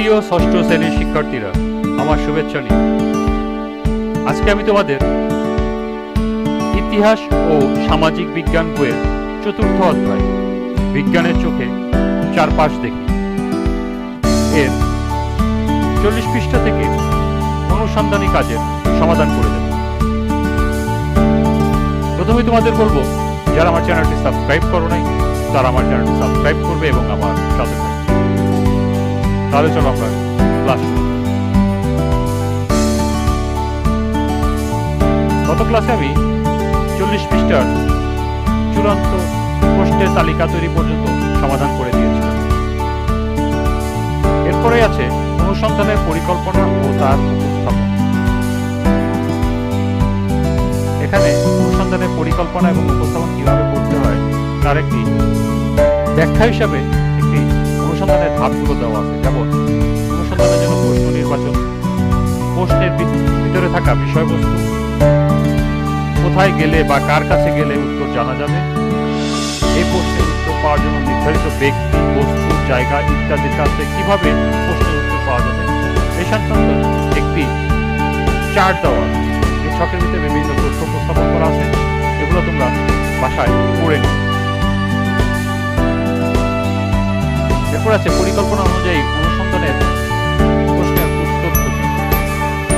প্রিয় ষষ্ঠ শ্রেণির শিক্ষার্থীরা, আমার শুভেচ্ছা নিয়ে। আজকে আমি তোমাদের ইতিহাস ও সামাজিক বিজ্ঞান বইয়ের চতুর্থ অধ্যায়, বিজ্ঞানের চোখে চারপাশ দেখি। এর চল্লিশ পৃষ্ঠা থেকে অনুসন্ধানী কাজের সমাধান করে দেব। প্রথমে তোমাদের বলব, যারা আমার চ্যানেলটি সাবস্ক্রাইব করো নাই, তারা আমার চ্যানেলটি সাবস্ক্রাইব করবে এবং আমার সাথে তাহলে চলো আমরা ক্লাস গত ক্লাসে আমি চল্লিশ পৃষ্ঠার চূড়ান্ত প্রশ্নের তালিকা তৈরি পর্যন্ত সমাধান করে দিয়েছিলাম। এরপরে আছে অনুসন্ধানের পরিকল্পনা ও তার উপস্থাপন। এখানে অনুসন্ধানের পরিকল্পনা এবং উপস্থাপন কীভাবে করতে হয়, তার একটি ব্যাখ্যা হিসাবে অনুসন্ধানের ধাপগুলো দেওয়া আছে। যেমন অনুসন্ধানের জন্য প্রশ্ন নির্বাচন। প্রশ্নের ভিতরে থাকা বিষয়বস্তু। কোথায় গেলে বা কার কাছে গেলে উত্তর জানা যাবে? এই প্রশ্নের উত্তর পাওয়ার জন্য নির্ধারিত ব্যক্তি, বস্তু, জায়গা ইত্যাদির কাছে কীভাবে প্রশ্নের উত্তর পাওয়া যাবে? এই সংক্রান্ত একটি চার্ট দেওয়া এই ছকের ভিতরে বিভিন্ন তথ্য উপস্থাপন করা আছে। এগুলো তোমরা বাসায় পড়ে নিও। এরপর আছে, পরিকল্পনা অনুযায়ী অনুসন্ধানের প্রশ্নের উত্তর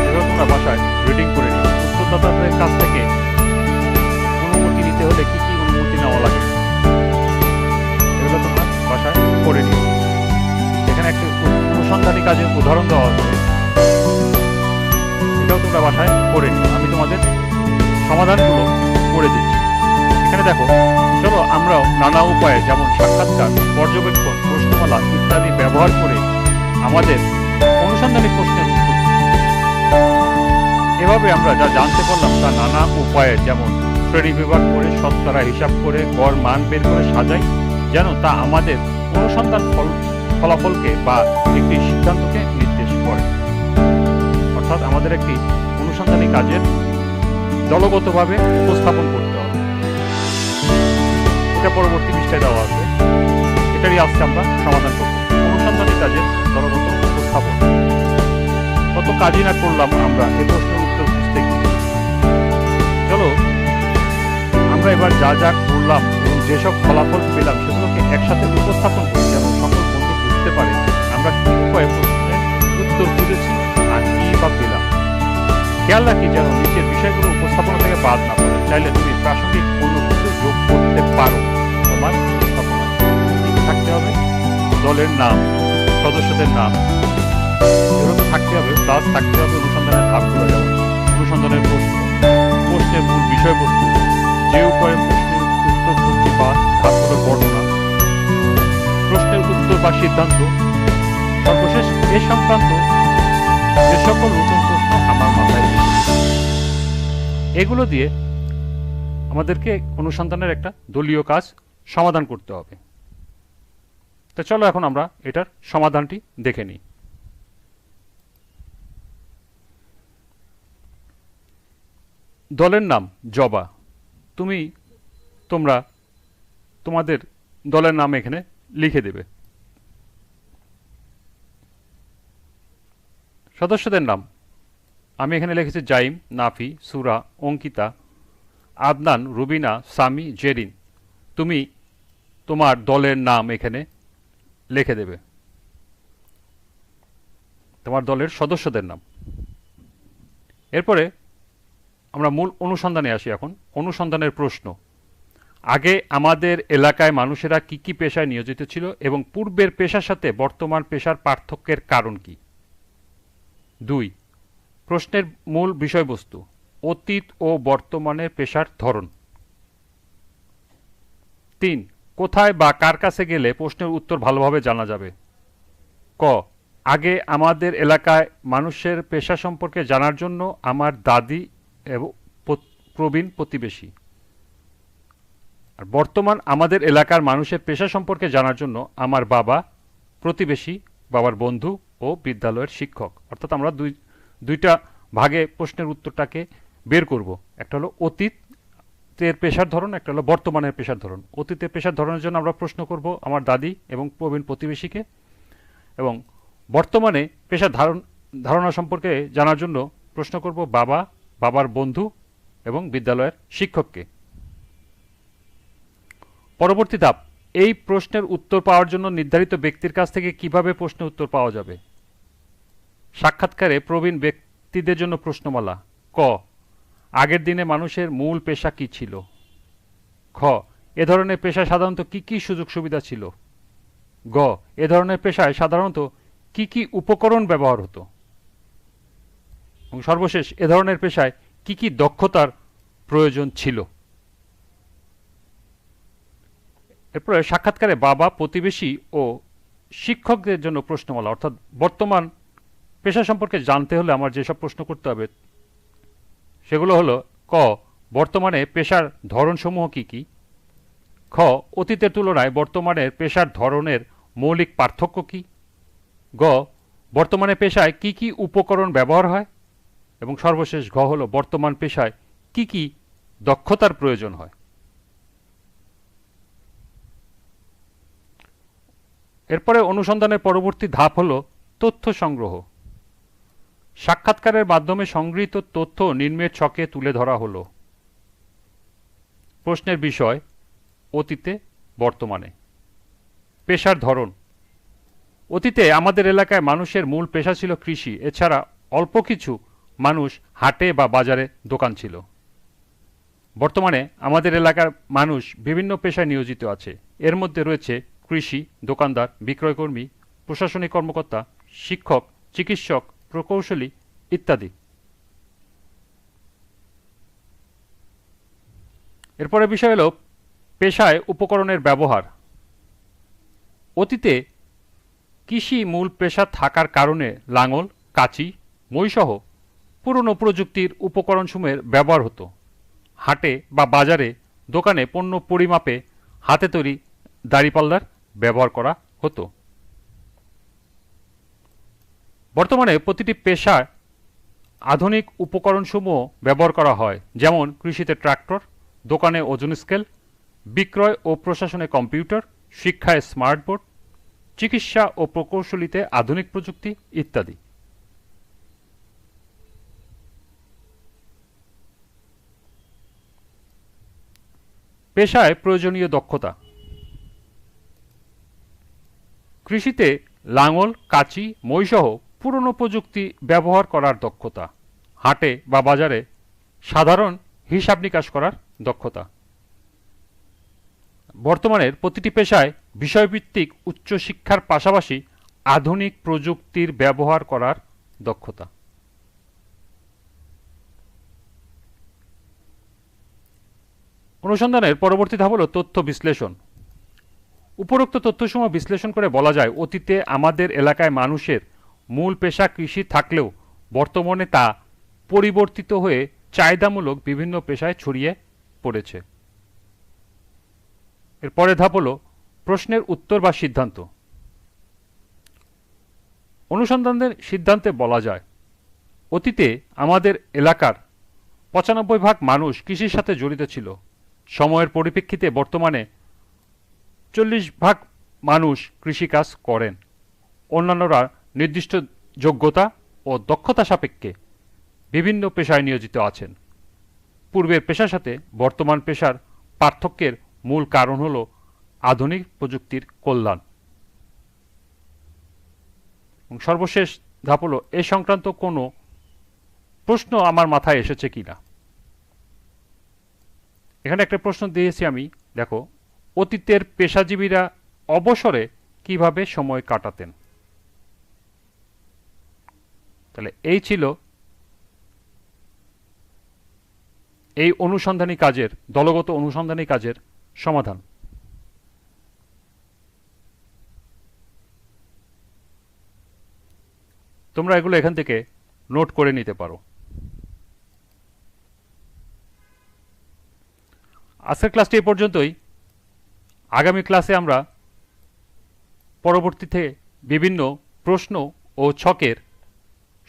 এগুলো তোমরা বাসায় রিডিং করে নিও উত্তরদাতাদের কাছ থেকে অনুমতি নিতে হলে কি কি অনুমতি নেওয়া লাগে? এগুলো তোমরা বাসায় করে নিও। এখানে একটি অনুসন্ধানী কাজের উদাহরণ দেওয়া আছে। এটাও তোমরা বাসায় করে নিও। আমি তোমাদের সমাধানগুলো করে দিচ্ছি। এখানে দেখো আমরাও নানা উপায়ে যেমন সাক্ষাৎকার, পর্যবেক্ষণ, প্রশ্নমালা ইত্যাদি ব্যবহার করে আমাদের অনুসন্ধানী প্রশ্নের উত্তর এভাবে আমরা যা জানতে পারলাম তা নানা উপায়ে যেমন শ্রেণি বিভাগ করে শতকরা হিসাব করে গড় মান বের করে সাজাই, যেন তা আমাদের অনুসন্ধান ফল, ফলাফলকে বা একটি সিদ্ধান্তকে নির্দেশ করে। অর্থাৎ আমাদের একটি অনুসন্ধানী কাজের দলগতভাবে উপস্থাপন হবে এটা পরবর্তী পৃষ্ঠায় দেওয়া আছে। এটারই আজকে আমরা সমাধান করব। অনুসন্ধানী কাজের দলগত উপস্থাপন কত কাজই না করলাম আমরা এই প্রশ্নের উত্তর খুঁজতে গিয়ে। চলো, আমরা এবার যা যা করলাম এবং যেসব ফলাফল পেলাম, সেগুলোকে একসাথে উপস্থাপন করি যেন সকল বন্ধু বুঝতে পারে আমরা কি উপায়ে প্রশ্নের উত্তর খুঁজেছি আর কি বা পেলাম। খেয়াল রাখি যেন নিচের বিষয়গুলো উপস্থাপনা থেকে বাদ না পড়ে। চাইলে তুমি প্রাসঙ্গিক যোগ করতে পারো। তোমার থাকতে হবে। দলের নাম, সদস্যদের নাম এগুলো থাকতে হবে প্লাস থাকতে হবে অনুসন্ধানের ধাপগুলো যেমন অনুসন্ধানের প্রশ্ন, প্রশ্নের মূল বিষয়বস্তু, যে উপায়ে প্রশ্নের উত্তর খুঁজছি বা ধাপগুলোর বর্ণনা, প্রশ্নের উত্তর বা সিদ্ধান্ত, সর্বশেষ এ সংক্রান্ত যে সকল নতুন প্রশ্ন আমার মাথায় এগুলো দিয়ে আমাদেরকে অনুসন্ধানের একটা দলীয় কাজ সমাধান করতে হবে। তো চলো এখন আমরা এটার সমাধানটি দেখে নিই। দলের নাম জবা। তুমি, তোমরা, তোমাদের দলের নাম এখানে লিখে দেবে। সদস্যদের নাম। আমি এখানে লিখেছি জাইম, নাফি, সুরা, অঙ্কিতা আদনান, রুবিনা, সামি, জেরিন, তুমি তোমার দলের নাম এখানে লিখে দেবে। তোমার দলের সদস্যদের নাম। এরপরে আমরা মূল অনুসন্ধানে আসি এখন। অনুসন্ধানের প্রশ্ন, আগে আমাদের এলাকায় মানুষেরা কি কি পেশায় নিয়োজিত ছিল এবং পূর্বের পেশার সাথে বর্তমান পেশার পার্থক্যের কারণ কি? দুই, প্রশ্নের মূল বিষয়বস্তু অতীত ও বর্তমানের পেশার ধরন। তিন, কোথায় বা কার কাছে গেলে প্রশ্নের উত্তর ভালোভাবে জানা যাবে? ক, আগে আমাদের এলাকায় মানুষের পেশা সম্পর্কে জানার জন্য আমার দাদি এবং প্রবীণ প্রতিবেশী। আর বর্তমান আমাদের এলাকার মানুষের পেশা সম্পর্কে জানার জন্য আমার বাবা প্রতিবেশী, বাবার বন্ধু ও বিদ্যালয়ের শিক্ষক। অর্থাৎ আমরা দুই, দুইটা ভাগে প্রশ্নের উত্তরটাকে বের করব। একটা হলো অতীতের পেশার ধরন, একটা হলো বর্তমানের পেশার ধরন। অতীতের পেশার ধরনের জন্য আমরা প্রশ্ন করব আমার দাদি এবং প্রবীণ প্রতিবেশীকে এবং বর্তমানে পেশার ধারণ, ধারণা সম্পর্কে জানার জন্য প্রশ্ন করব বাবা, বাবার বন্ধু এবং বিদ্যালয়ের শিক্ষককে। পরবর্তী ধাপ, এই প্রশ্নের উত্তর পাওয়ার জন্য নির্ধারিত ব্যক্তির কাছ থেকে কীভাবে প্রশ্নের উত্তর পাওয়া যাবে? সাক্ষাৎকারে প্রবীণ ব্যক্তিদের জন্য প্রশ্নমালা, ক আগের দিনে মানুষের মূল পেশা কি ছিল? খ, এ ধরনের পেশায় সাধারণত কি কি সুযোগ সুবিধা ছিল? গ, এ ধরনের পেশায় সাধারণত কি কি উপকরণ ব্যবহার হতো? এবং সর্বশেষ, এ ধরনের পেশায় কি কি দক্ষতার প্রয়োজন ছিল? এরপরে সাক্ষাৎকারে বাবা, প্রতিবেশী ও শিক্ষকদের জন্য প্রশ্নমালা, অর্থাৎ বর্তমান পেশা সম্পর্কে জানতে হলে আমার যেসব প্রশ্ন করতে হবে সেগুলো হলো ক, বর্তমানে পেশার ধরনসমূহ কি কি? খ, অতীতের তুলনায় বর্তমানের পেশার ধরনের মৌলিক পার্থক্য কি? গ, বর্তমানে পেশায় কি কি উপকরণ ব্যবহার হয়? এবং সর্বশেষ ঘ হলো বর্তমান পেশায় কি কি দক্ষতার প্রয়োজন হয়? এরপরে অনুসন্ধানের পরবর্তী ধাপ হলো তথ্য সংগ্রহ। সাক্ষাৎকারের মাধ্যমে সংগৃহীত তথ্য নিম্নের ছকে তুলে ধরা হলো। প্রশ্নের বিষয়, অতীতে, বর্তমানে। পেশার ধরন। অতীতে আমাদের এলাকায় মানুষের মূল পেশা ছিল কৃষি, এছাড়া অল্প কিছু মানুষ হাটে বা বাজারে দোকান ছিল। বর্তমানে আমাদের এলাকার মানুষ বিভিন্ন পেশায় নিয়োজিত আছে। এর মধ্যে রয়েছে কৃষি, দোকানদার, বিক্রয়কর্মী, প্রশাসনিক কর্মকর্তা, শিক্ষক, চিকিৎসক প্রকৌশলী ইত্যাদি। এরপরে বিষয় হল পেশায় উপকরণের ব্যবহার। অতীতে কৃষি মূল পেশা থাকার কারণে লাঙল, কাঁচি, মইসহ পুরনো প্রযুক্তির উপকরণসমূহের ব্যবহার হতো। হাটে বা বাজারে দোকানে পণ্য পরিমাপে হাতে তৈরি দাড়িপাল্লার ব্যবহার করা হতো। বর্তমানে প্রতিটি পেশায় আধুনিক উপকরণসমূহ ব্যবহার করা হয়। যেমন কৃষিতে ট্রাক্টর, দোকানে ওজন স্কেল, বিক্রয় ও প্রশাসনে কম্পিউটার, শিক্ষায় স্মার্টবোর্ড, চিকিৎসা ও প্রকৌশলীতে আধুনিক প্রযুক্তি ইত্যাদি। পেশায় প্রয়োজনীয় দক্ষতা। কৃষিতে লাঙল, কাঁচি, মইসহ পুরনো প্রযুক্তি ব্যবহার করার দক্ষতা। হাটে বা বাজারে সাধারণ হিসাব নিকাশ করার দক্ষতা। বর্তমানের প্রতিটি পেশায় বিষয়ভিত্তিক উচ্চশিক্ষার পাশাপাশি আধুনিক প্রযুক্তির ব্যবহার করার দক্ষতা। অনুসন্ধানের পরবর্তী ধাপ হল তথ্য বিশ্লেষণ। উপরোক্ত তথ্যসমূহ বিশ্লেষণ করে বলা যায়, অতীতে আমাদের এলাকায় মানুষের মূল পেশা কৃষি থাকলেও বর্তমানে তা পরিবর্তিত হয়ে চাহিদামূলক বিভিন্ন পেশায় ছড়িয়ে পড়েছে। এর পরের ধাপ হল প্রশ্নের উত্তর বা সিদ্ধান্ত। অনুসন্ধানের সিদ্ধান্তে বলা যায়, অতীতে আমাদের এলাকার পঁচানব্বই ভাগ মানুষ কৃষির সাথে জড়িত ছিল। সময়ের পরিপ্রেক্ষিতে বর্তমানে চল্লিশ ভাগ মানুষ কৃষিকাজ করেন। অন্যান্যরা নির্দিষ্ট যোগ্যতা ও দক্ষতা সাপেক্ষে বিভিন্ন পেশায় নিয়োজিত আছেন। পূর্বের পেশার সাথে বর্তমান পেশার পার্থক্যের মূল কারণ হল আধুনিক প্রযুক্তির কল্যাণ। সর্বশেষ ধাপ হল, এ সংক্রান্ত কোনো প্রশ্ন আমার মাথায় এসেছে কিনা এখানে একটা প্রশ্ন দিয়েছি আমি, দেখো, অতীতের পেশাজীবীরা অবসরে কীভাবে সময় কাটাতেন? তাহলে এই ছিল এই অনুসন্ধানী কাজের, দলগত অনুসন্ধানী কাজের সমাধান। তোমরা এগুলো এখান থেকে নোট করে নিতে পারো। আজকের ক্লাসটি এই পর্যন্তই। আগামী ক্লাসে আমরা পরবর্তীতে বিভিন্ন প্রশ্ন ও ছকের